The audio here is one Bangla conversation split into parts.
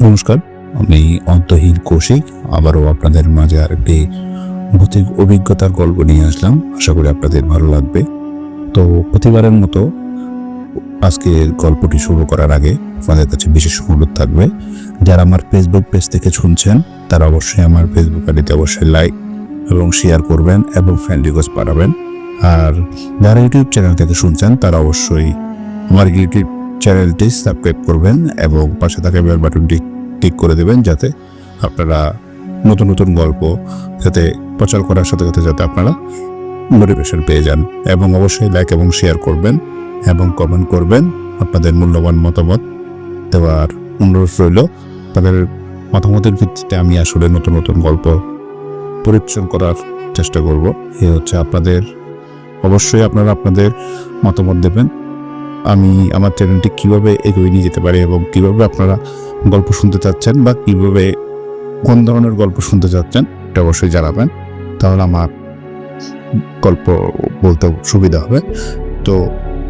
নমস্কার, আমি অন্তহীন কৌশিক, আবারও আপনাদের মাঝে আরেকটি ভৌতিক অভিজ্ঞতার গল্প নিয়ে আসলাম। আশা করি আপনাদের ভালো লাগবে। তো প্রতিবারের মতো আজকের গল্পটি শুরু করার আগে আপনাদের কাছে বিশেষ অনুরোধ থাকবে, যারা আমার ফেসবুক পেজ থেকে শুনছেন, তারা অবশ্যই আমার ফেসবুক আইডিতে অবশ্যই লাইক এবং শেয়ার করবেন এবং ফ্রেন্ড রিকোয়েস্ট পাঠাবেন। আর যারা ইউটিউব চ্যানেল থেকে শুনছেন, তারা অবশ্যই আমার ইউটিউব চ্যানেলটি সাবস্ক্রাইব করবেন এবং পাশে থাকা বেল বাটনটি ক্লিক করে দেবেন যাতে আপনারা নতুন নতুন গল্প যাতে প্রচার করার সাথে সাথে যাতে আপনারা মোটিভেশন পেয়ে যান। এবং অবশ্যই লাইক এবং শেয়ার করবেন এবং কমেন্ট করবেন আপনাদের মূল্যবান মতামত দেওয়ার অনুরোধ রইল। তাদের মতামতের ভিত্তিতে আমি আসলে নতুন নতুন গল্প পরিবেশন করার চেষ্টা করব। এ হচ্ছে আপনাদের, অবশ্যই আপনারা আপনাদের মতামত দেবেন। আমি আমার চ্যানেলটি কীভাবে এগিয়ে নিয়ে যেতে পারি এবং কীভাবে আপনারা গল্প শুনতে চাচ্ছেন বা কীভাবে কোন ধরনের গল্প শুনতে চাচ্ছেন, এটা অবশ্যই জানাবেন। তাহলে আমার গল্প বলতে সুবিধা হবে। তো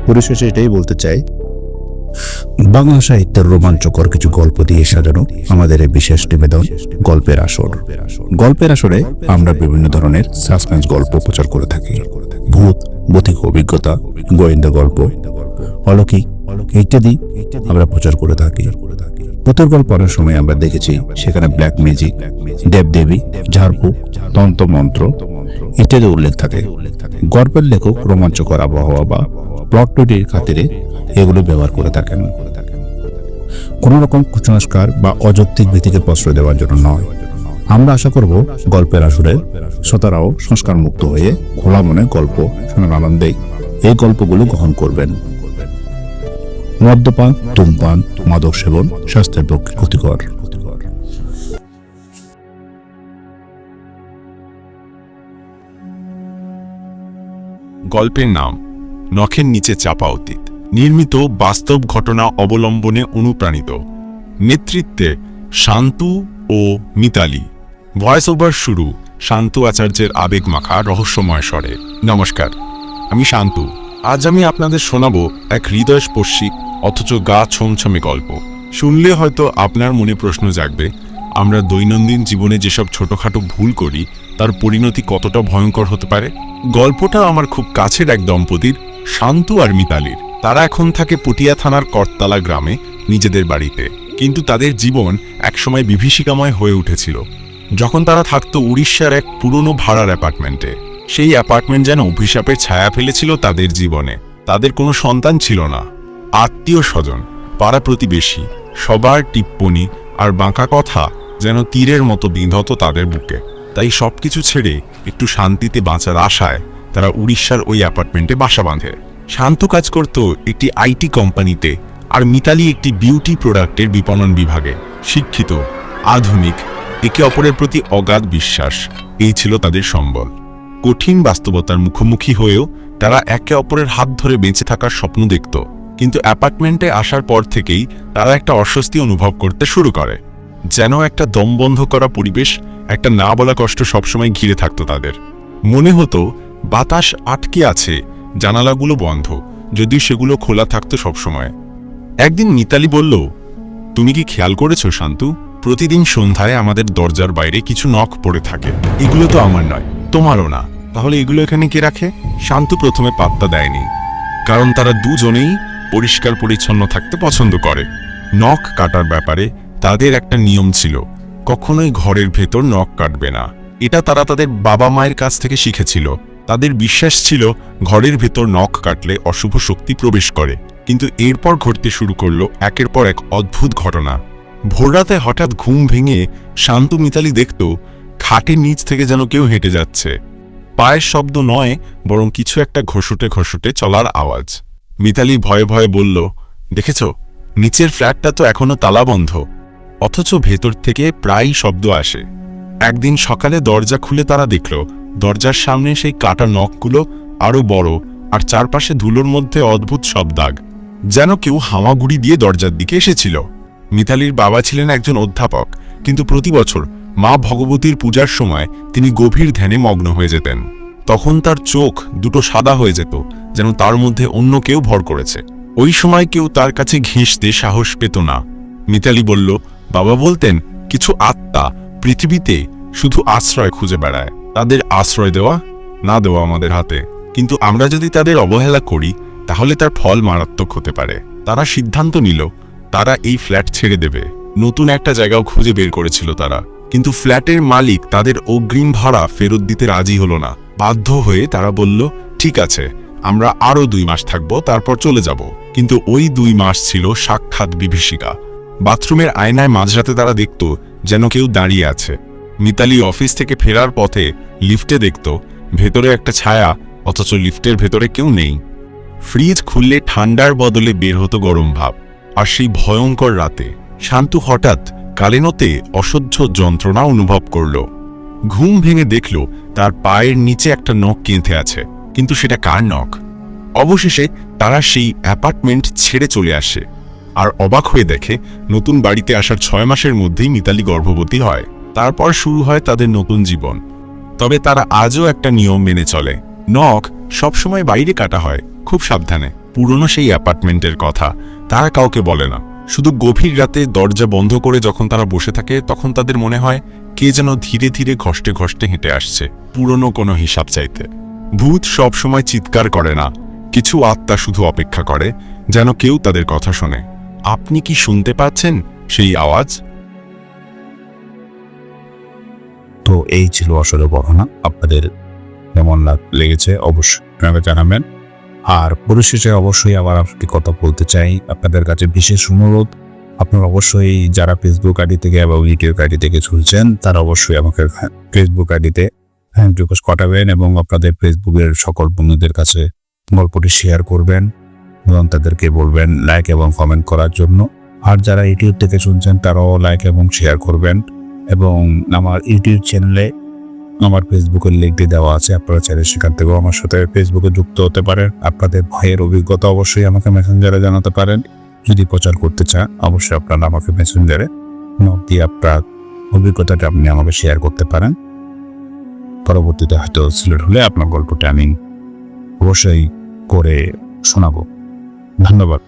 পরিশেষে এটাই বলতে চাই, বাংলা সাহিত্যের রোমাঞ্চকর কিছু গল্প দিয়ে সাজানো আমাদের এই বিশেষ নিবেদন, গল্পের আসর। গল্পের আসরে আমরা বিভিন্ন ধরনের সাসপেন্স গল্প প্রচার করে থাকি। ভূত ভৌতিক অভিজ্ঞতা, গোয়েন্দা গল্প অলৌকিক ইত্যাদি আমরা প্রচার করে থাকি। ভূতের গল্প অনেক সময় আমরা দেখেছি সেখানে ব্ল্যাক ম্যাজিক দেবদেবী, ঝাড়ফুঁক তন্ত্রমন্ত্র ইত্যাদি উল্লেখ থাকে। গল্পের লেখক, রোমাঞ্চকর আবহাওয়া বা প্লট তৈরির খাতিরে এগুলো ব্যবহার করে থাকেন। কোনো রকম কুসংস্কার বা অযৌক্তিক ভীতিকে প্রশ্রয় দেওয়ার জন্য নয়। আমরা আশা করব গল্পের আসরে শ্রোতারাও সংস্কার মুক্ত হয়ে খোলা মনে গল্প শোনার আনন্দেই এই গল্পগুলো গ্রহণ করবেন। মদ্যপান, ধূমপান মাদক সেবন স্বাস্থ্যের পক্ষে ক্ষতিকর। গল্পের নাম, নখের নিচে চাপা অতীত। নির্মিত বাস্তব ঘটনা অবলম্বনে অনুপ্রাণিত। নেতৃত্বে শান্তু ও মিতালি। ভয়েস ওভার শুরু শান্তু আচার্যের আবেগ মাখা রহস্যময় স্বরে। নমস্কার, আমি শান্তু। আজ আমি আপনাদের শোনাবো এক হৃদয়স্পর্শী, অথচ গা ছমছমে গল্প। শুনলে হয়তো আপনার মনে প্রশ্ন জাগবে, আমরা দৈনন্দিন জীবনে যেসব ছোটখাটো ভুল করি, তার পরিণতি কতটা ভয়ঙ্কর হতে পারে? গল্পটা আমার খুব কাছের এক দম্পতির, শান্তু আর মিতালির। তারা এখন থাকে পটিয়া থানার করতলা গ্রামে, নিজেদের বাড়িতে। কিন্তু তাদের জীবন একসময় বিভীষিকাময় হয়ে উঠেছিল। যখন তারা থাকতো উড়িষ্যার এক পুরনো ভাড়ার অ্যাপার্টমেন্টে। সেই অ্যাপার্টমেন্ট যেন অভিশাপের ছায়া ফেলেছিল তাদের জীবনে। তাদের কোনো সন্তান ছিল না। আত্মীয় স্বজন, পাড়া প্রতিবেশী, সবার টিপ্পনি আর বাঁকা কথা যেন তীরের মতো বিঁধত তাদের বুকে। তাই সবকিছু ছেড়ে একটু শান্তিতে বাঁচার আশায় তারা উড়িষ্যার ওই অ্যাপার্টমেন্টে বাসা বাঁধে। শান্ত কাজ করত একটি আইটি কোম্পানিতে আর মিতালি একটি বিউটি প্রোডাক্টের বিপণন বিভাগে। শিক্ষিত, আধুনিক, একে অপরের প্রতি অগাধ বিশ্বাস, এই ছিল তাদের সম্বল। কঠিন বাস্তবতার মুখোমুখি হয়েও তারা একে অপরের হাত ধরে বেঁচে থাকার স্বপ্ন দেখত। কিন্তু অ্যাপার্টমেন্টে আসার পর থেকেই তারা একটা অস্বস্তি অনুভব করতে শুরু করে। যেন একটা দম বন্ধ করা পরিবেশ, একটা না বলা কষ্ট সবসময় ঘিরে থাকতো তাদের। মনে হতো, বাতাস আটকে আছে, জানালাগুলো বন্ধ, যদিও সেগুলো খোলা থাকতো সবসময়। একদিন মিতালি বলল, তুমি কি খেয়াল করেছ, শান্তু? প্রতিদিন সন্ধ্যায় আমাদের দরজার বাইরে কিছু নখ পড়ে থাকে। এগুলো তো আমার নয়। তোমারও না। তাহলে এগুলো এখানে কে রাখে? শান্তু প্রথমে পাত্তা দেয়নি। কারণ তারা দুজনেই পরিষ্কার পরিচ্ছন্ন থাকতে পছন্দ করে। নখ কাটার ব্যাপারে তাদের একটা নিয়ম ছিল কখনোই ঘরের ভেতর নখ কাটবে না। এটা তারা তাদের বাবা মায়ের কাছ থেকে শিখেছিল। তাদের বিশ্বাস ছিল ঘরের ভেতর নখ কাটলে অশুভ শক্তি প্রবেশ করে। কিন্তু এরপর ঘটতে শুরু করল একের পর এক অদ্ভুত ঘটনা। ভোররাতে হঠাৎ ঘুম ভেঙে শান্ত মিতালি দেখত খাটের নিচ থেকে যেন কেউ হেঁটে যাচ্ছে। পায়ের শব্দ নয়, বরং কিছু একটা ঘষুটে ঘষুটে চলার আওয়াজ। মিতালি ভয়ে ভয়ে বলল, দেখেছ, নিচের ফ্ল্যাটটা তো এখনও তালা বন্ধ অথচ ভেতর থেকে প্রায়ই শব্দ আসে। একদিন সকালে দরজা খুলে তারা দেখল, দরজার সামনে সেই কাটা নখগুলো আরও বড় আর চারপাশে ধুলোর মধ্যে অদ্ভুত সব দাগ। যেন কেউ হামাগুড়ি দিয়ে দরজার দিকে এসেছিল। মিতালির বাবা ছিলেন একজন অধ্যাপক, কিন্তু প্রতি বছর মা ভগবতীর পূজার সময় তিনি গভীর ধ্যানে মগ্ন হয়ে যেতেন। তখন তার চোখ দুটো সাদা হয়ে যেত, যেন তার মধ্যে অন্য কেউ ভর করেছে। ওই সময় কেউ তার কাছে ঘেঁষতে সাহস পেত না। মিতালি বলল, বাবা বলতেন, কিছু আত্মা পৃথিবীতে শুধু আশ্রয় খুঁজে বেড়ায়। তাদের আশ্রয় দেওয়া না দেওয়া আমাদের হাতে। কিন্তু আমরা যদি তাদের অবহেলা করি, তাহলে তার ফল মারাত্মক হতে পারে। তারা সিদ্ধান্ত নিল, তারা এই ফ্ল্যাট ছেড়ে দেবে। নতুন একটা জায়গাও খুঁজে বের করেছিল তারা। কিন্তু ফ্ল্যাটের মালিক তাদের অগ্রিম ভাড়া ফেরত দিতে রাজি হলো না। বাধ্য হয়ে তারা বলল, ঠিক আছে, আমরা আরও দুই মাস থাকব, তারপর চলে যাব। কিন্তু ওই দুই মাস ছিল সাক্ষাৎ বিভীষিকা। বাথরুমের আয়নায় মাঝরাতে তারা দেখত যেন কেউ দাঁড়িয়ে আছে। মিতালি অফিস থেকে ফেরার পথে লিফটে দেখত, ভেতরে একটা ছায়া, অথচ লিফটের ভেতরে কেউ নেই। ফ্রিজ খুললে ঠান্ডার বদলে বের হতো গরম ভাব, আর সেই ভয়ঙ্কর রাতে। শান্তু হঠাৎ কালেনতে অসহ্য যন্ত্রণা অনুভব করল। ঘুম ভেঙে দেখল তার পায়ের নিচে একটা নখ কেঁথে আছে, কিন্তু সেটা কার নখ? অবশেষে তারা সেই অ্যাপার্টমেন্ট ছেড়ে চলে আসে আর অবাক হয়ে দেখে নতুন বাড়িতে আসার ছয় মাসের মধ্যেই মিতালি গর্ভবতী হয়। তারপর শুরু হয় তাদের নতুন জীবন। তবে তারা আজও একটা নিয়ম মেনে চলে। নখ সবসময় বাইরে কাটা হয়, খুব সাবধানে। পুরনো সেই অ্যাপার্টমেন্টের কথা তারা কাউকে বলে না। শুধু গভীর রাতে দরজা বন্ধ করে যখন তারা বসে থাকে, তখন তাদের মনে হয় কে যেন ধীরে ধীরে ঘষ্টে ঘষ্টে হেঁটে আসছে, পুরনো কোনো হিসাব চাইতে। ভূত সব সময় চিৎকার করে না, কিছু আত্মা শুধু অপেক্ষা করে, যেন কেউ তাদের কথা শোনে। আপনি কি শুনতে পাচ্ছেন সেই আওয়াজ? তো এই ছিল আসলে বর্ণনা। আপনাদের কেমন লাগ- লেগেছে অবশ্যই জানাবেন। আর পরিশেষে অবশ্যই আবার একটি কথা বলতে চাই। আপনাদের কাছে বিশেষ অনুরোধ, আপনারা অবশ্যই যারা ফেসবুক আইডি থেকে এবং ইউটিউব আইডি থেকে শুনছেন তারা অবশ্যই আমাকে ফেসবুক আইডিতে হ্যান্ড রিকোয়েস্ট কটাবেন এবং আপনাদের ফেসবুকের সকল বন্ধুদের কাছে গল্পটি শেয়ার করবেন এবং তাদেরকে বলবেন লাইক এবং কমেন্ট করার জন্য। আর যারা ইউটিউব থেকে শুনছেন, তারাও লাইক এবং শেয়ার করবেন এবং আমার ইউটিউব চ্যানেলে আমার ফেসবুকের লিঙ্কটি দেওয়া আছে, আপনারা চাইলে সেখান থেকেও আমার সাথে ফেসবুকে যুক্ত হতে পারেন। আপনাদের ভয়ের অভিজ্ঞতা অবশ্যই আমাকে মেসেঞ্জারে জানাতে পারেন। যদি প্রচার করতে চান, অবশ্যই আপনারা আমাকে মেসেঞ্জারে নক দিয়ে আপনার অভিজ্ঞতাটা আপনি আমাকে শেয়ার করতে পারেন। পরবর্তীতে হয়তো সিলেক্ট হলে আপনার গল্পটা আমি অবশ্যই করে শোনাব। ধন্যবাদ।